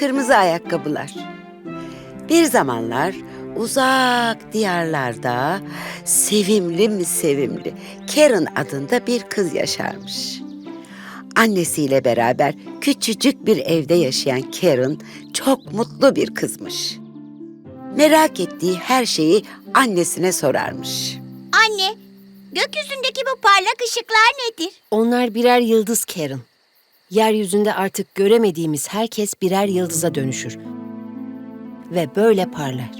kırmızı ayakkabılar. Bir zamanlar uzak diyarlarda sevimli mi sevimli Karen adında bir kız yaşarmış. Annesiyle beraber küçücük bir evde yaşayan Karen çok mutlu bir kızmış. Merak ettiği her şeyi annesine sorarmış. Anne, gökyüzündeki bu parlak ışıklar nedir? Onlar birer yıldız Karen. Yeryüzünde artık göremediğimiz herkes birer yıldıza dönüşür. Ve böyle parlar.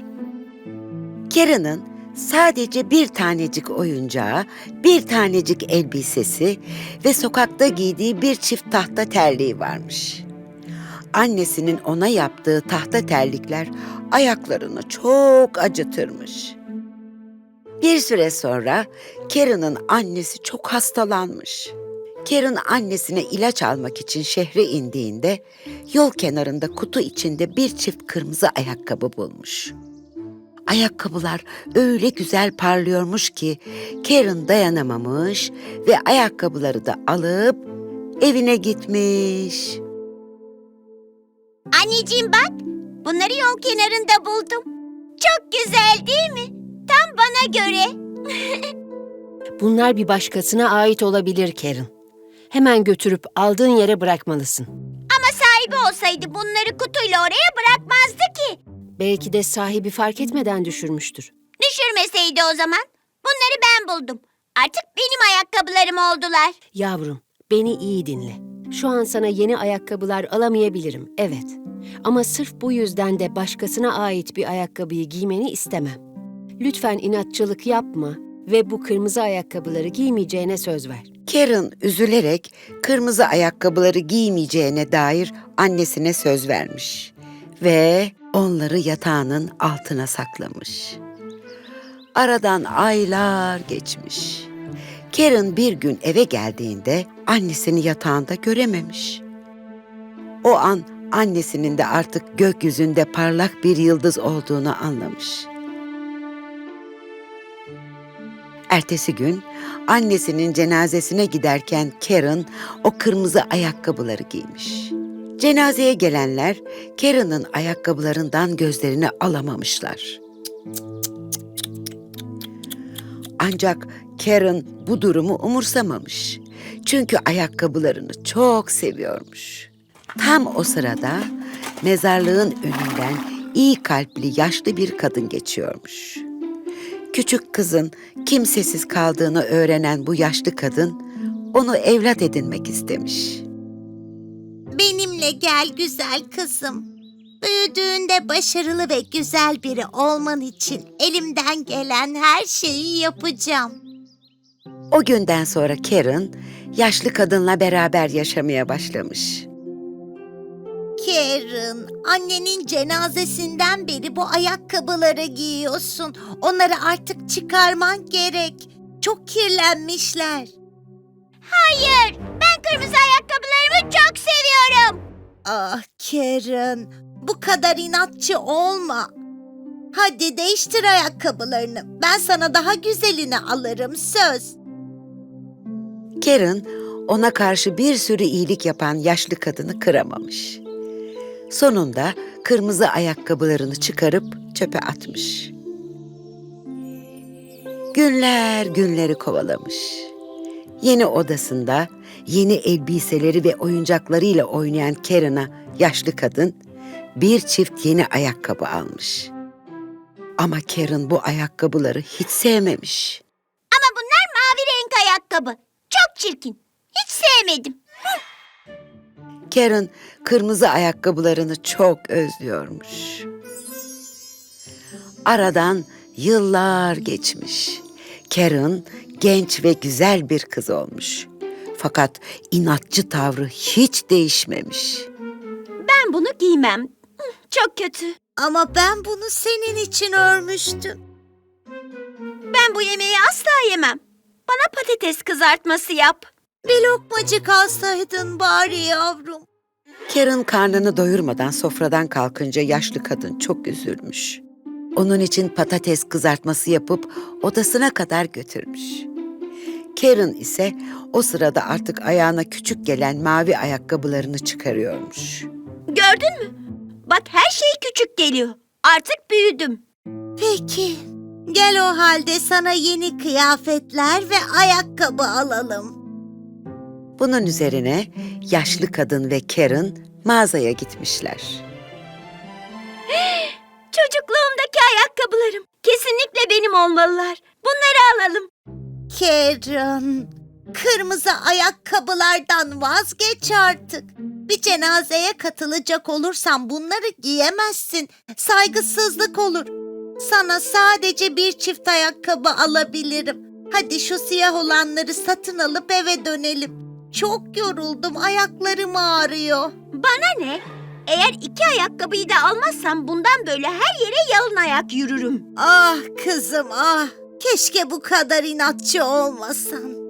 Karen'ın sadece bir tanecik oyuncağı, bir tanecik elbisesi ve sokakta giydiği bir çift tahta terliği varmış. Annesinin ona yaptığı tahta terlikler ayaklarını çok acıtırmış. Bir süre sonra Karen'ın annesi çok hastalanmış. Karen annesine ilaç almak için şehre indiğinde yol kenarında kutu içinde bir çift kırmızı ayakkabı bulmuş. Ayakkabılar öyle güzel parlıyormuş ki Karen dayanamamış ve ayakkabıları da alıp evine gitmiş. Anneciğim bak, bunları yol kenarında buldum. Çok güzel değil mi? Tam bana göre. Bunlar bir başkasına ait olabilir Karen. Hemen götürüp aldığın yere bırakmalısın. Ama sahibi olsaydı bunları kutuyla oraya bırakmazdı ki. Belki de sahibi fark etmeden düşürmüştür. Düşürmeseydi o zaman. Bunları ben buldum. Artık benim ayakkabılarım oldular. Yavrum, beni iyi dinle. Şu an sana yeni ayakkabılar alamayabilirim, evet. Ama sırf bu yüzden de başkasına ait bir ayakkabıyı giymeni istemem. Lütfen inatçılık yapma ve bu kırmızı ayakkabıları giymeyeceğine söz ver. Karen üzülerek kırmızı ayakkabıları giymeyeceğine dair annesine söz vermiş ve onları yatağının altına saklamış. Aradan aylar geçmiş. Karen bir gün eve geldiğinde annesini yatağında görememiş. O an annesinin de artık gökyüzünde parlak bir yıldız olduğunu anlamış. Ertesi gün annesinin cenazesine giderken Karen o kırmızı ayakkabıları giymiş. Cenazeye gelenler Karen'ın ayakkabılarından gözlerini alamamışlar. Ancak Karen bu durumu umursamamış. Çünkü ayakkabılarını çok seviyormuş. Tam o sırada mezarlığın önünden iyi kalpli yaşlı bir kadın geçiyormuş. Küçük kızın kimsesiz kaldığını öğrenen bu yaşlı kadın onu evlat edinmek istemiş. Benimle gel güzel kızım. Büyüdüğünde başarılı ve güzel biri olman için elimden gelen her şeyi yapacağım. O günden sonra Karen yaşlı kadınla beraber yaşamaya başlamış. Karen, annenin cenazesinden beri bu ayakkabıları giyiyorsun. Onları artık çıkarman gerek. Çok kirlenmişler. Hayır, ben kırmızı ayakkabılarımı çok seviyorum. Ah Karen, bu kadar inatçı olma. Hadi değiştir ayakkabılarını. Ben sana daha güzelini alırım söz. Karen ona karşı bir sürü iyilik yapan yaşlı kadını kıramamış. Sonunda kırmızı ayakkabılarını çıkarıp çöpe atmış. Günler günleri kovalamış. Yeni odasında yeni elbiseleri ve oyuncaklarıyla oynayan Karen'a yaşlı kadın bir çift yeni ayakkabı almış. Ama Karen bu ayakkabıları hiç sevmemiş. Ama bunlar mavi renk ayakkabı. Çok çirkin. Hiç sevmedim. Karen kırmızı ayakkabılarını çok özlüyormuş. Aradan yıllar geçmiş. Karen genç ve güzel bir kız olmuş. Fakat inatçı tavrı hiç değişmemiş. Ben bunu giymem. Çok kötü. Ama ben bunu senin için örmüştüm. Ben bu yemeği asla yemem. Bana patates kızartması yap. Bir lokmacık alsaydın bari yavrum. Karen karnını doyurmadan sofradan kalkınca yaşlı kadın çok üzülmüş. Onun için patates kızartması yapıp odasına kadar götürmüş. Karen ise o sırada artık ayağına küçük gelen mavi ayakkabılarını çıkarıyormuş. Gördün mü? Bak her şey küçük geliyor. Artık büyüdüm. Peki. Gel o halde sana yeni kıyafetler ve ayakkabı alalım. Bunun üzerine yaşlı kadın ve Karen mağazaya gitmişler. Çocukluğumdaki ayakkabılarım. Kesinlikle benim olmalılar. Bunları alalım. Karen, kırmızı ayakkabılardan vazgeç artık. Bir cenazeye katılacak olursan bunları giyemezsin. Saygısızlık olur. Sana sadece bir çift ayakkabı alabilirim. Hadi şu siyah olanları satın alıp eve dönelim. Çok yoruldum, ayaklarım ağrıyor. Bana ne? Eğer iki ayakkabıyı da almazsam bundan böyle her yere yalın ayak yürürüm. Ah kızım ah. Keşke bu kadar inatçı olmasan.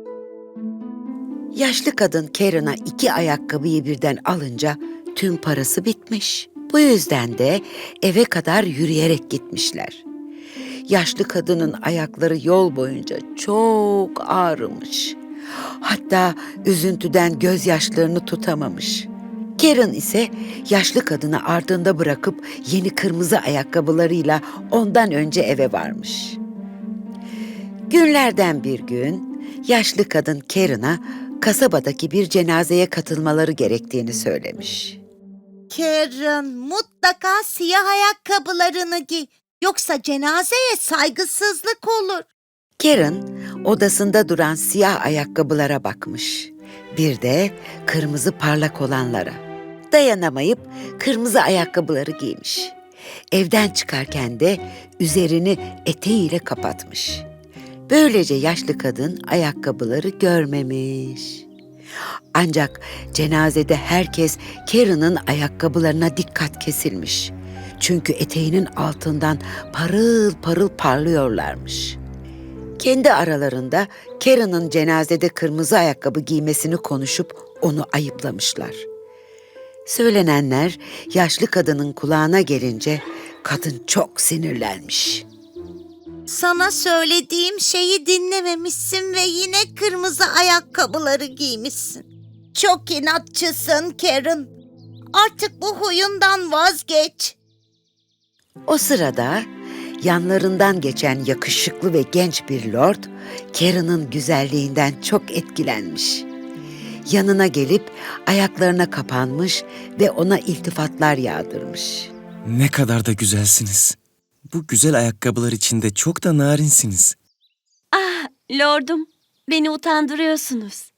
Yaşlı kadın Karen'a iki ayakkabıyı birden alınca tüm parası bitmiş. Bu yüzden de eve kadar yürüyerek gitmişler. Yaşlı kadının ayakları yol boyunca çok ağrımış. Hatta üzüntüden gözyaşlarını tutamamış. Karen ise yaşlı kadını ardında bırakıp yeni kırmızı ayakkabılarıyla ondan önce eve varmış. Günlerden bir gün yaşlı kadın Karen'a kasabadaki bir cenazeye katılmaları gerektiğini söylemiş. Karen mutlaka siyah ayakkabılarını giy. Yoksa cenazeye saygısızlık olur. Karen odasında duran siyah ayakkabılara bakmış. Bir de kırmızı parlak olanlara. Dayanamayıp kırmızı ayakkabıları giymiş. Evden çıkarken de üzerini eteğiyle kapatmış. Böylece yaşlı kadın ayakkabıları görmemiş. Ancak cenazede herkes Karen'ın ayakkabılarına dikkat kesilmiş. Çünkü eteğinin altından parıl parıl parlıyorlarmış. Kendi aralarında Karen'ın cenazede kırmızı ayakkabı giymesini konuşup onu ayıplamışlar. Söylenenler yaşlı kadının kulağına gelince kadın çok sinirlenmiş. Sana söylediğim şeyi dinlememişsin ve yine kırmızı ayakkabıları giymişsin. Çok inatçısın Karen. Artık bu huyundan vazgeç. O sırada yanlarından geçen yakışıklı ve genç bir lord Karen'ın güzelliğinden çok etkilenmiş. Yanına gelip ayaklarına kapanmış ve ona iltifatlar yağdırmış. Ne kadar da güzelsiniz. Bu güzel ayakkabılar içinde çok da narinsiniz. Ah lordum beni utandırıyorsunuz.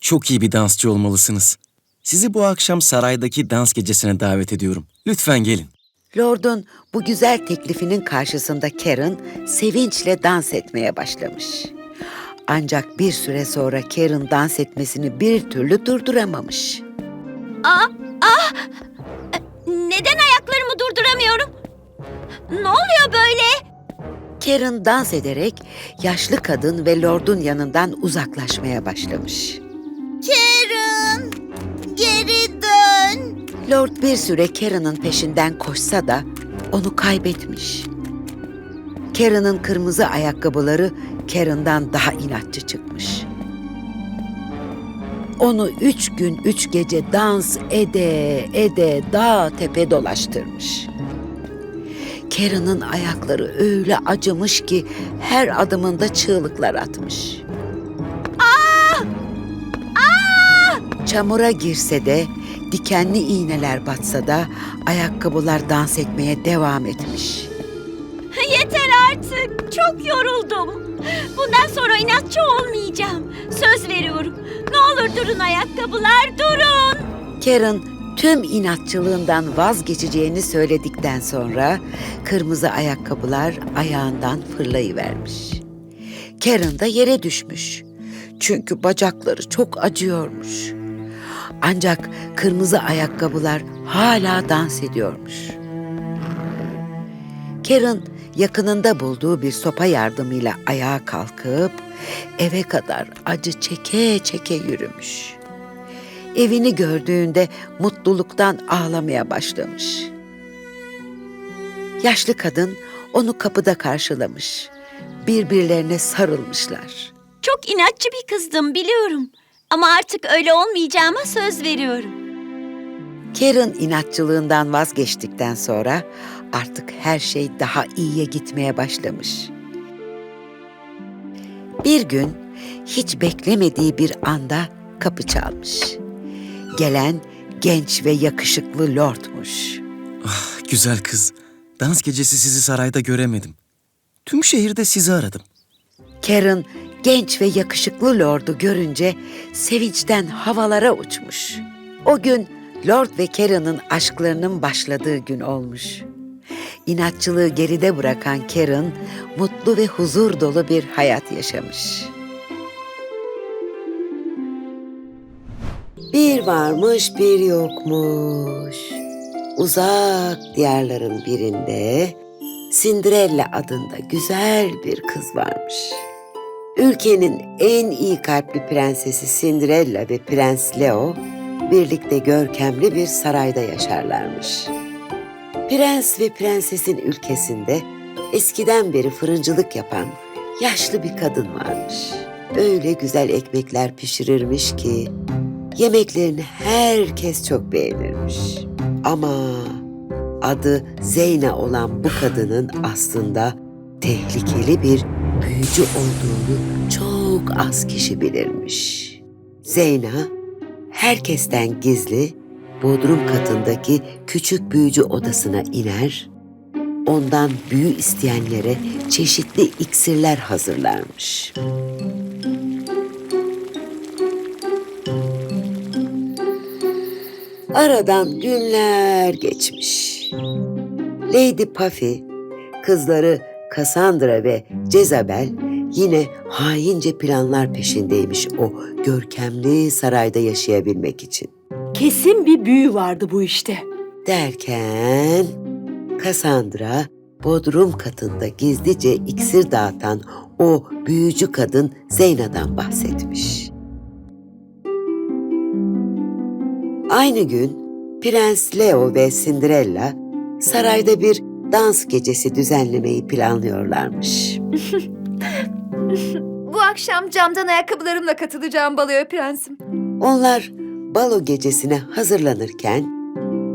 Çok iyi bir dansçı olmalısınız. Sizi bu akşam saraydaki dans gecesine davet ediyorum. Lütfen gelin. Lord'un bu güzel teklifinin karşısında Karen sevinçle dans etmeye başlamış. Ancak bir süre sonra Karen dans etmesini bir türlü durduramamış. Ah ah neden ayaklarımı durduramıyorum? Ne oluyor böyle? Karen dans ederek yaşlı kadın ve Lord'un yanından uzaklaşmaya başlamış. Lord bir süre Karen'ın peşinden koşsa da onu kaybetmiş. Karen'ın kırmızı ayakkabıları Karen'dan daha inatçı çıkmış. Onu üç gün üç gece dans ede ede dağ tepe dolaştırmış. Karen'ın ayakları öyle acımış ki her adımında çığlıklar atmış. Çamura girse de, dikenli iğneler batsa da ayakkabılar dans etmeye devam etmiş. Yeter artık. Çok yoruldum. Bundan sonra inatçı olmayacağım. Söz veriyorum. Ne olur durun ayakkabılar durun. Karen tüm inatçılığından vazgeçeceğini söyledikten sonra kırmızı ayakkabılar ayağından fırlayıvermiş. Karen da yere düşmüş. Çünkü bacakları çok acıyormuş. Ancak kırmızı ayakkabılar hala dans ediyormuş. Karen yakınında bulduğu bir sopa yardımıyla ayağa kalkıp eve kadar acı çeke çeke yürümüş. Evini gördüğünde mutluluktan ağlamaya başlamış. Yaşlı kadın onu kapıda karşılamış. Birbirlerine sarılmışlar. Çok inatçı bir kızdım biliyorum. Ama artık öyle olmayacağıma söz veriyorum. Karen inatçılığından vazgeçtikten sonra artık her şey daha iyiye gitmeye başlamış. Bir gün hiç beklemediği bir anda kapı çalmış. Gelen genç ve yakışıklı lordmuş. Ah, güzel kız. Dans gecesi sizi sarayda göremedim. Tüm şehirde sizi aradım. Karen genç ve yakışıklı lordu görünce sevinçten havalara uçmuş. O gün Lord ve Karen'ın aşklarının başladığı gün olmuş. İnatçılığı geride bırakan Karen mutlu ve huzur dolu bir hayat yaşamış. Bir varmış bir yokmuş. Uzak diyarların birinde Cinderella adında güzel bir kız varmış. Ülkenin en iyi kalpli prensesi Cinderella ve Prens Leo birlikte görkemli bir sarayda yaşarlarmış. Prens ve prensesin ülkesinde eskiden beri fırıncılık yapan yaşlı bir kadın varmış. Öyle güzel ekmekler pişirirmiş ki yemeklerini herkes çok beğenirmiş. Ama adı Zeyna olan bu kadının aslında tehlikeli bir büyücü olduğunu çok az kişi bilirmiş. Zeyna herkesten gizli bodrum katındaki küçük büyücü odasına iner, ondan büyü isteyenlere çeşitli iksirler hazırlarmış. Aradan günler geçmiş. Lady Puffy, kızları Cassandra ve Jezebel yine haince planlar peşindeymiş o görkemli sarayda yaşayabilmek için. Kesin bir büyü vardı bu işte. Derken Cassandra bodrum katında gizlice iksir dağıtan o büyücü kadın Zeyna'dan bahsetmiş. Aynı gün Prens Leo ve Cinderella sarayda bir dans gecesi düzenlemeyi planlıyorlarmış. Bu akşam camdan ayakkabılarımla katılacağım baloya prensim. Onlar balo gecesine hazırlanırken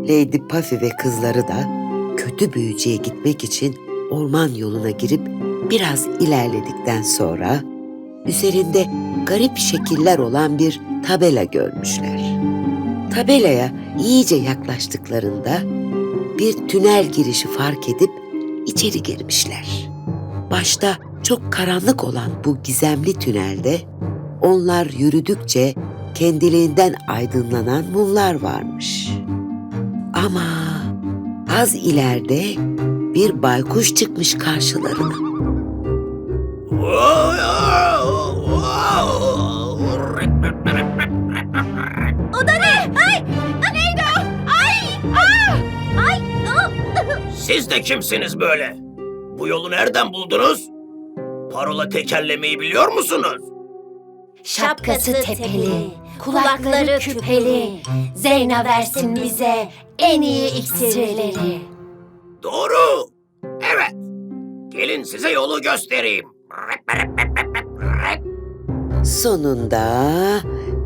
Lady Puffy ve kızları da kötü büyücüye gitmek için orman yoluna girip biraz ilerledikten sonra üzerinde garip şekiller olan bir tabela görmüşler. Tabelaya iyice yaklaştıklarında bir tünel girişi fark edip içeri girmişler. Başta çok karanlık olan bu gizemli tünelde onlar yürüdükçe kendiliğinden aydınlanan mumlar varmış. Ama az ileride bir baykuş çıkmış karşılarına. Siz de kimsiniz böyle? Bu yolu nereden buldunuz? Parola tekerlemeyi biliyor musunuz? Şapkası tepeli, kulakları küpeli, Zeyna versin bize en iyi iksirleri. Doğru. Evet. Gelin size yolu göstereyim. Sonunda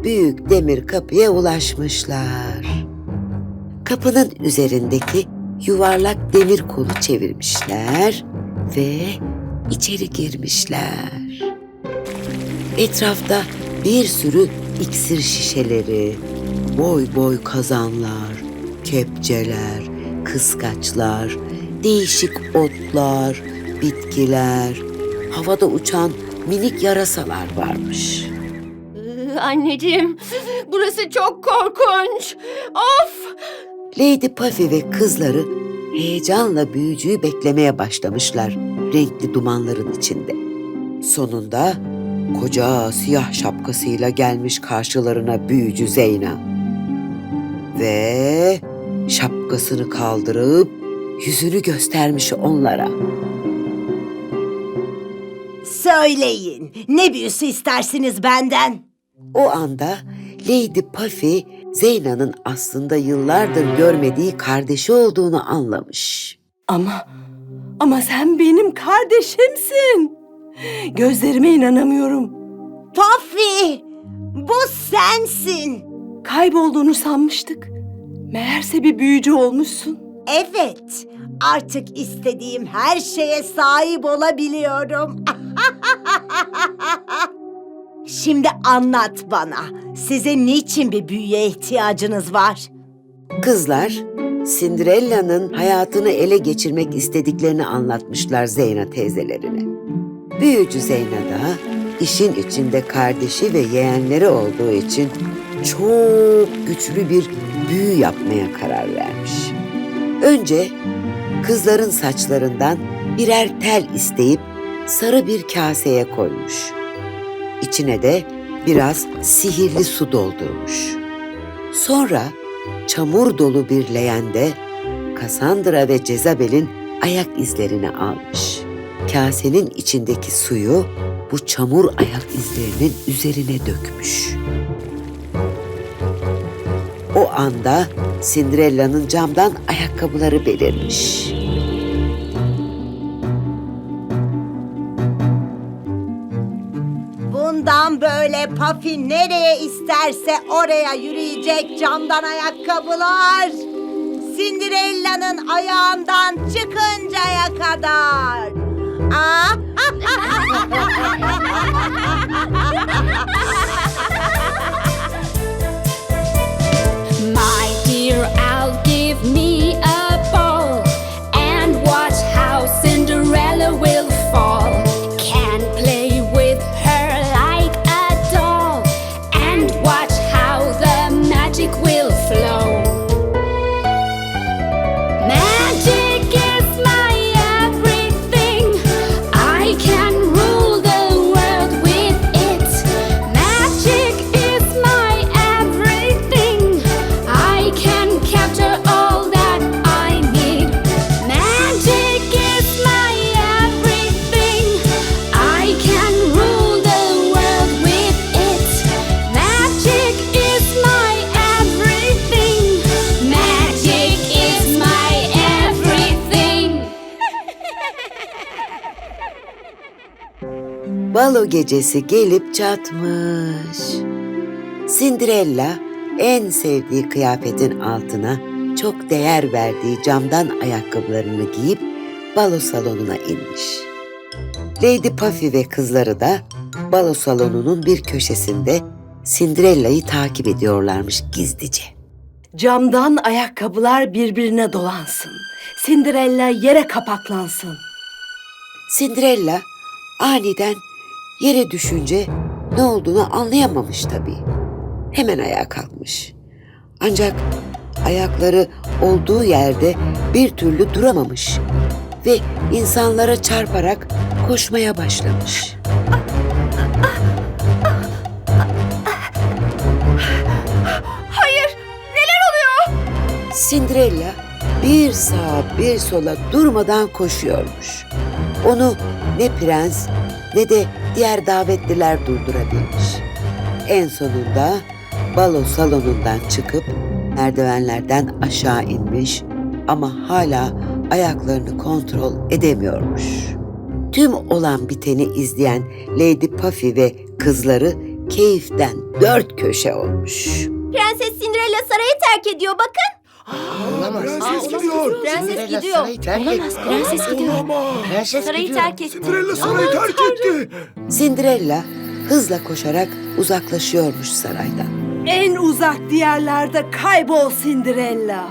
büyük demir kapıya ulaşmışlar. Kapının üzerindeki yuvarlak demir kolu çevirmişler ve içeri girmişler. Etrafta bir sürü iksir şişeleri, boy boy kazanlar, kepçeler, kıskaçlar, değişik otlar, bitkiler, havada uçan minik yarasalar varmış. Ee, Anneciğim, burası çok korkunç. Of! Lady Puffy ve kızları heyecanla büyücüyü beklemeye başlamışlar renkli dumanların içinde. Sonunda koca siyah şapkasıyla gelmiş karşılarına büyücü Zeyna. Ve şapkasını kaldırıp yüzünü göstermiş onlara. Söyleyin, ne büyüsü istersiniz benden? O anda Lady Puffy Zeyna'nın aslında yıllardır görmediği kardeşi olduğunu anlamış. Ama, ama sen benim kardeşimsin. Gözlerime inanamıyorum. Tofi, bu sensin. Kaybolduğunu sanmıştık. Meğerse bir büyücü olmuşsun. Evet, artık istediğim her şeye sahip olabiliyorum. Şimdi anlat bana. Size niçin bir büyüye ihtiyacınız var? Kızlar, Cinderella'nın hayatını ele geçirmek istediklerini anlatmışlar Zeyna teyzelerine. Büyücü Zeyna da işin içinde kardeşi ve yeğenleri olduğu için çok güçlü bir büyü yapmaya karar vermiş. Önce kızların saçlarından birer tel isteyip sarı bir kaseye koymuş. İçine de biraz sihirli su doldurmuş. Sonra çamur dolu bir leğende Cassandra ve Jezabel'in ayak izlerini almış. Kasenin içindeki suyu bu çamur ayak izlerinin üzerine dökmüş. O anda Cinderella'nın camdan ayakkabıları belirmiş. Puffy nereye isterse oraya yürüyecek camdan ayakkabılar. Cinderella'nın ayağından çıkıncaya kadar. Aa, Balo gecesi gelip çatmış. Cinderella en sevdiği kıyafetin altına çok değer verdiği camdan ayakkabılarını giyip balo salonuna inmiş. Lady Puffy ve kızları da balo salonunun bir köşesinde Cinderella'yı takip ediyorlarmış gizlice. Camdan ayakkabılar birbirine dolansın. Cinderella yere kapaklansın. Cinderella aniden yere düşünce ne olduğunu anlayamamış tabii. Hemen ayağa kalkmış. Ancak ayakları olduğu yerde bir türlü duramamış ve insanlara çarparak koşmaya başlamış. Hayır, neler oluyor? Cinderella bir sağa bir sola durmadan koşuyormuş. Onu ne prens ne de diğer davetliler durdurabilmiş. En sonunda balo salonundan çıkıp merdivenlerden aşağı inmiş ama hala ayaklarını kontrol edemiyormuş. Tüm olan biteni izleyen Lady Puffy ve kızları keyiften dört köşe olmuş. Prenses Cinderella sarayı terk ediyor bakın. Prenses gidiyor. Prenses gidiyor. Olamaz, prenses gidiyor. Prenses Sarayı terk etti. Cinderella sarayı terk etti. Cinderella hızla koşarak uzaklaşıyormuş saraydan. En uzak diyarlarda kaybol Cinderella.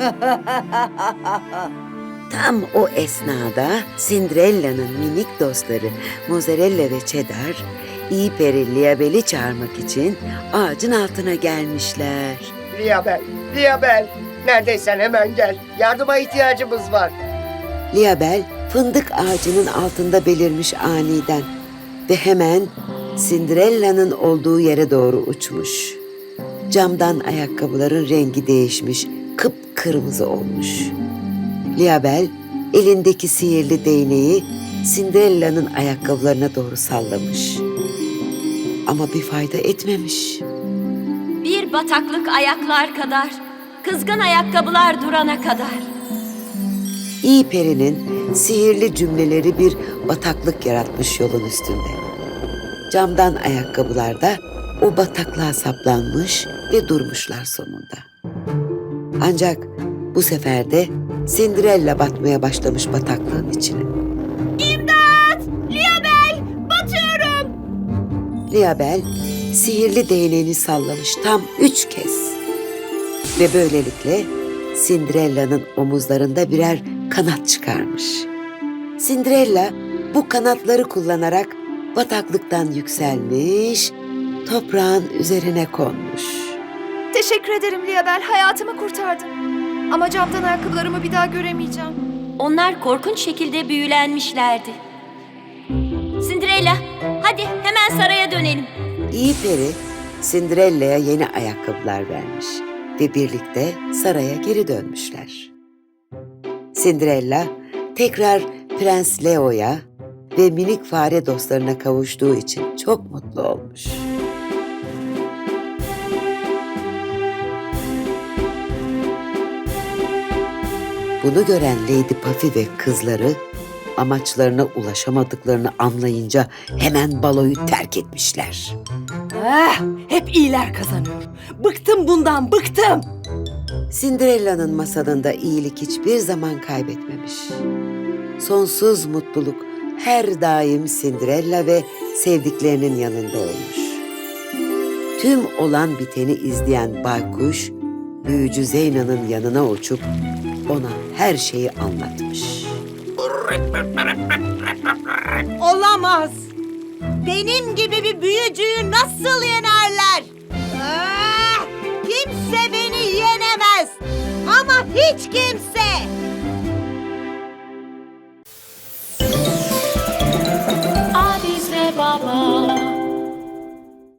Tam o esnada Cinderella'nın minik dostları Mozzarella ve Cheddar iyi peri Liabel'i çağırmak için ağacın altına gelmişler. Liyabel, Liyabel. Neredeysen hemen gel. Yardıma ihtiyacımız var. Liabel fındık ağacının altında belirmiş aniden ve hemen Cinderella'nın olduğu yere doğru uçmuş. Camdan ayakkabıların rengi değişmiş, kıpkırmızı olmuş. Liabel elindeki sihirli değneği Cinderella'nın ayakkabılarına doğru sallamış. Ama bir fayda etmemiş. Bir bataklık ayaklar kadar, kızgın ayakkabılar durana kadar. İyi perinin sihirli cümleleri bir bataklık yaratmış yolun üstünde. Camdan ayakkabılar da o bataklığa saplanmış ve durmuşlar sonunda. Ancak bu sefer de Cinderella batmaya başlamış bataklığın içine. Liabel, batıyorum. Liabel sihirli değneğini sallamış tam üç kez. Ve böylelikle Cinderella'nın omuzlarında birer kanat çıkarmış. Cinderella bu kanatları kullanarak bataklıktan yükselmiş, toprağın üzerine konmuş. Teşekkür ederim Liabel. Hayatımı kurtardın. Ama camdan ayakkabılarımı bir daha göremeyeceğim. Onlar korkunç şekilde büyülenmişlerdi. Cinderella, hadi hemen saraya dönelim. İyi peri Cinderella'ya yeni ayakkabılar vermiş ve birlikte saraya geri dönmüşler. Cinderella tekrar Prens Leo'ya ve minik fare dostlarına kavuştuğu için çok mutlu olmuş. Bunu gören Lady Puffy ve kızları amaçlarına ulaşamadıklarını anlayınca hemen baloyu terk etmişler. Ah, hep iyiler kazanıyor. Bıktım bundan, bıktım. Cinderella'nın masalında iyilik hiçbir zaman kaybetmemiş. Sonsuz mutluluk her daim Cinderella ve sevdiklerinin yanında olmuş. Tüm olan biteni izleyen baykuş, büyücü Zeyna'nın yanına uçup ona her şeyi anlatmış. Olamaz. Benim gibi bir büyücüyü nasıl yenerler? Ah, kimse beni yenemez. Ama hiç kimse.